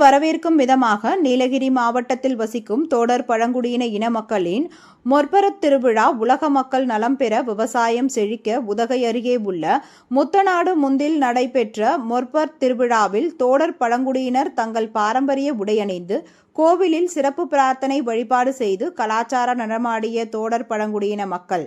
வரவேற்கும் விதமாக நீலகிரி மாவட்டத்தில் வசிக்கும் தோடர் பழங்குடியின இன மக்களின் மொற்பரத் திருவிழா உலக மக்கள் நலம் பெற விவசாயம் செழிக்க உதகை அருகே உள்ள முத்தநாடு முந்தில் நடைபெற்ற மொற்பர் திருவிழாவில் தோடர் பழங்குடியினர் தங்கள் பாரம்பரிய உடையணிந்து கோவிலில் சிறப்பு பிரார்த்தனை வழிபாடு செய்து கலாச்சார நடமாடிய தோடர் பழங்குடியின மக்கள்.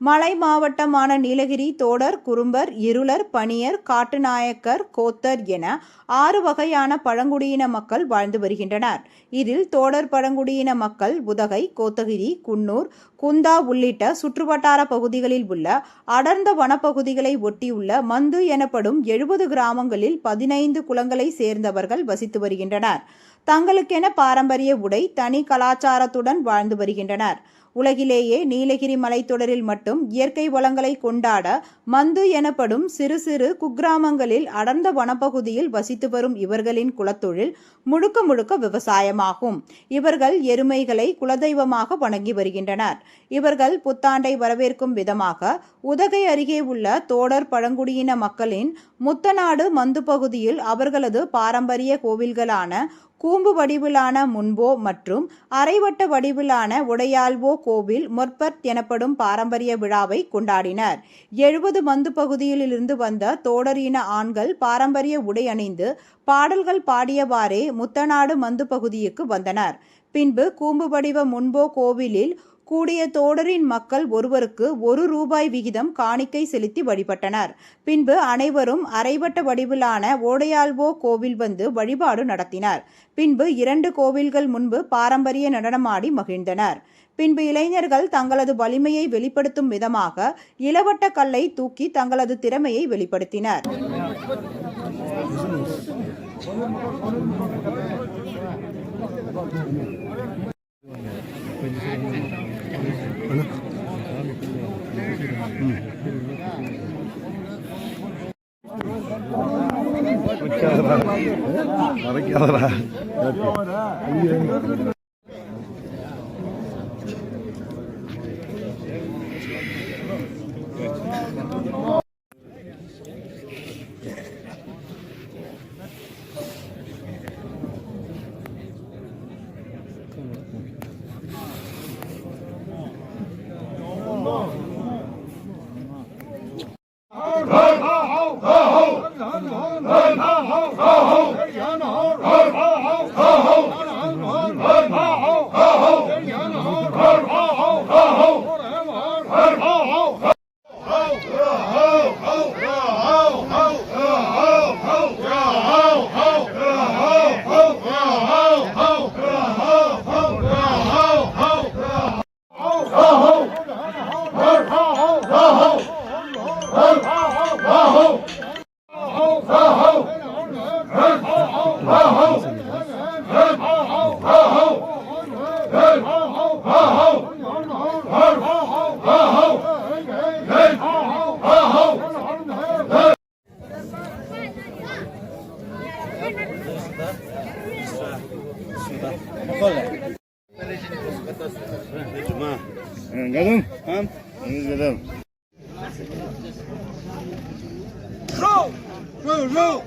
மலை மாவட்டமான நீலகிரி தோடர் குறும்பர் இருளர் பணியர் காட்டுநாயக்கர் கோத்தர் என ஆறு வகையான பழங்குடியின மக்கள் வாழ்ந்து வருகின்றனர். இதில் தோடர் பழங்குடியின மக்கள் உதகை கோத்தகிரி குன்னூர் குந்தா உள்ளிட்ட சுற்றுவட்டார பகுதிகளில் உள்ள அடர்ந்த வனப்பகுதிகளை ஒட்டியுள்ள மந்து எனப்படும் எழுபது கிராமங்களில் பதினைந்து குளங்களை சேர்ந்தவர்கள் வசித்து வருகின்றனர். தங்களுக்கென பாரம்பரிய உடை தனி கலாச்சாரத்துடன் வாழ்ந்து வருகின்றனர். உலகிலேயே நீலகிரி மலைத்தொடரில் மட்டும் இயற்கை வளங்களை கொண்டாட மந்து எனப்படும் சிறு சிறு குக்கிராமங்களில் அடர்ந்த வனப்பகுதியில் வசித்து வரும் இவர்களின் குலத்தொழில் முழுக்க முழுக்க விவசாயமாகும். இவர்கள் எருமைகளை குலதெய்வமாக வணங்கி வருகின்றனர். இவர்கள் புத்தாண்டை வரவேற்கும் விதமாக உதகை அருகே உள்ள தோடர் பழங்குடியின மக்களின் முத்தநாடு மந்து பகுதியில் அவர்களது பாரம்பரிய கோவில்களான கூம்பு வடிவிலான முன்போ மற்றும் அரைவட்ட வடிவிலான உடையாள்வோ கோவில் மொற்பர்த் எனப்படும் பாரம்பரிய விழாவை கொண்டாடினர். எழுபது மந்து பகுதியிலிருந்து வந்த தோடரின ஆண்கள் பாரம்பரிய உடை அணிந்து பாடல்கள் பாடியவாறே முத்தநாடு மந்து பகுதிக்கு வந்தனர். பின்பு கூம்பு வடிவ முன்போ கோவிலில் கூடிய தோடரின் மக்கள் ஒருவருக்கு ஒரு ரூபாய் விகிதம் காணிக்கை செலுத்தி வழிபட்டனர். பின்பு அனைவரும் அரைவட்ட வடிவிலான ஓடையாள்வோ கோவில் வந்து வழிபாடு நடத்தினர். பின்பு இரண்டு கோவில்கள் முன்பு பாரம்பரிய நடனமாடி மகிழ்ந்தனர். பின்பு இளைஞர்கள் தங்களது வலிமையை வெளிப்படுத்தும் விதமாக இளவட்ட கல்லை தூக்கி தங்களது திறமையை வெளிப்படுத்தினர். مرق Hurrah! قدم؟ نعم قدم شو؟ شو؟ شو؟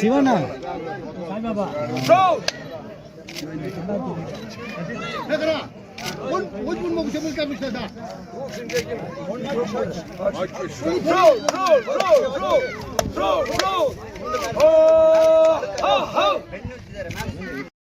Shivanna Saibaba وجه الموجة من قبل كذا Throw, throw, throw, throw, throw,